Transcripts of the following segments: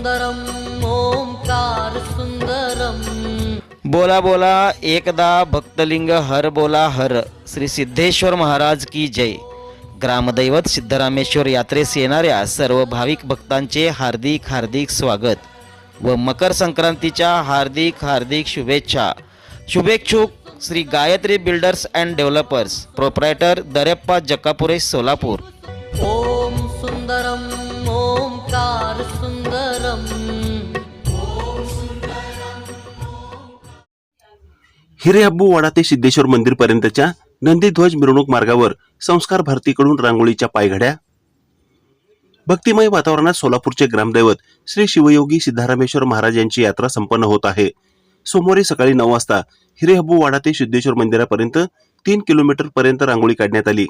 सुन्दरम् ओङ्कार सुन्दरम् बोला बोला एकदा भक्तलिंग हर बोला हर। श्री सिद्धेश्वर महाराज की जय। ग्रामदैवत सिद्धरामेश्वर यात्रेस येणाऱ्या सर्व भाविक भक्तांचे हार्दिक हार्दिक स्वागत व मकर संक्रांतीच्या हार्दिक हार्दिक शुभेच्छा। शुभेच्छुक Shri Gayatri builders and developers proprietor Dareppa Jakkapure Solapur. ॐ सुन्दरम् हिरेहब्बू वाडा ते सिद्धेश्वर मंदिर पर्यंतच्या नंदीध्वज मिरवणूक मार्गावर संस्कार भारतीकडून रांगोळीच्या पायघड्या. भक्तिमय वातावरणात सोलापूरचे ग्रामदैवत श्री शिवयोगी सिद्धारामेश्वर महाराज यांची यात्रा संपन्न होत आहे. सोमवारी सकाळी नऊ वाजता हिरेहब्बू वाडा ते सिद्धेश्वर मंदिरापर्यंत तीन किलोमीटर पर्यंत रांगोळी काढण्यात आली.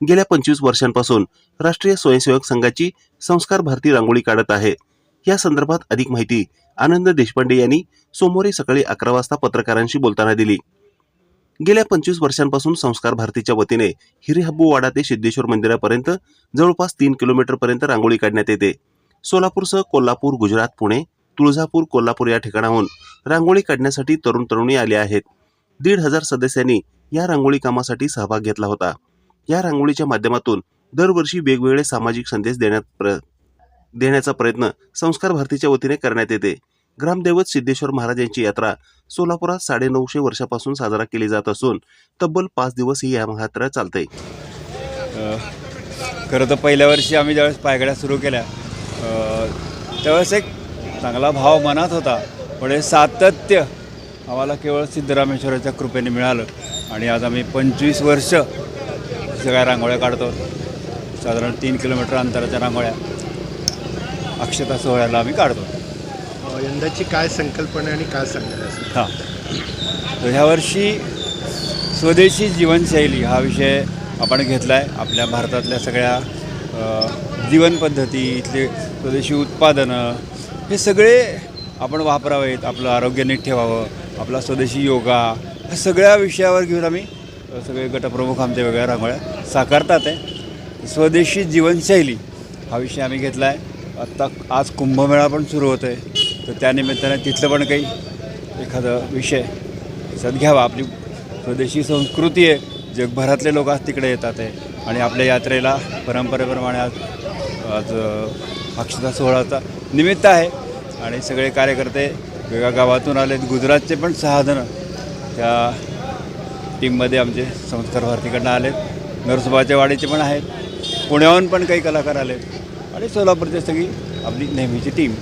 गेल्या पंचवीस वर्षांपासून राष्ट्रीय स्वयंसेवक संघाची संस्कार भारती रांगोळी काढत आहे. या संदर्भात अधिक माहिती आनंद देशपांडे यांनी सोमवारी सकाळी अकरा वाजता पत्रकारांशी बोलताना दिली. गेल्या पंचवीस वर्षांपासून संस्कार भारतीच्या वतीने हिरेहब्बू वाडा ते सिद्धेश्वर मंदिरापर्यंत जवळपास तीन किलोमीटरपर्यंत रांगोळी काढण्यात येते. सोलापूरसह कोल्हापूर गुजरात पुणे तुळजापूर कोल्हापूर या ठिकाणाहून रांगोळी काढण्यासाठी तरुण तरुणी आले आहेत. दीड हजार सदस्यांनी या रांगोळी कामासाठी सहभाग घेतला होता. या रांगोळीच्या माध्यमातून दरवर्षी वेगवेगळे सामाजिक संदेश देण्यात प्र देण्याचा प्रयत्न संस्कार भारतीच्या वतीने करण्यात येते. ग्रामदैवत सिद्धेश्वर महाराज यांची यात्रा सोलापुरात साडेनऊशे वर्षापासून साजरा केली जात असून तब्बल पाच दिवस ही या यात्रा चालते खरं तर पहिल्या वर्षी आम्ही ज्यावेळेस पायगड्या सुरू केल्या त्यावेळेस एक चांगला भाव मनात होता पण हे सातत्य आम्हाला केवळ सिद्धरामेश्वराच्या कृपेने मिळालं आणि आज आम्ही पंचवीस वर्ष सगळ्या रांगोळ्या काढतो. साधारण तीन किलोमीटर अंतराच्या रांगोळ्या. अक्षता सोहळ्याला आम्ही काढतो. अ, यंदाची काय संकल्पना आणि काय असेल हां. तर ह्या वर्षी स्वदेशी जीवनशैली हा विषय आपण घेतला आहे आपल्या भारतातल्या सगळ्या अ, जीवनपद्धती इथले स्वदेशी उत्पादनं हे सगळे आपण वापरावेत. आपलं आरोग्य नीट ठेवावं. आपला स्वदेशी योगा ह्या सगळ्या विषयावर घेऊन आम्ही अ, सगळे गटप्रमुख आमच्या वेगळ्या रांगोळ्या साकारतात आहे. स्वदेशी जीवनशैली हा विषय आम्ही घेतला आहे आत्ता आज कुंभमेळा पण सुरू होतो आहे तर त्यानिमित्तानं तिथलं पण काही एखादा विषय सद घ्यावा. आपली स्वदेशी संस्कृती आहे. जगभरातले लोक आज तिकडे येतात आहे. आणि आपल्या यात्रेला परंपरेप्रमाणे आज आज अक्षता सोहळाचा निमित्त आहे. आणि सगळे कार्यकर्ते वेगळ्या गावातून आलेत. गुजरातचे पण सहाजणं त्या टीममध्ये आमचे संस्कार भारतीकडनं आलेत. नरसोबाच्या वाडीचे पण आहेत. पुण्याहून पण काही कलाकार आलेत. आणि सोलापूरची सगळी आपली नेहमीची टीम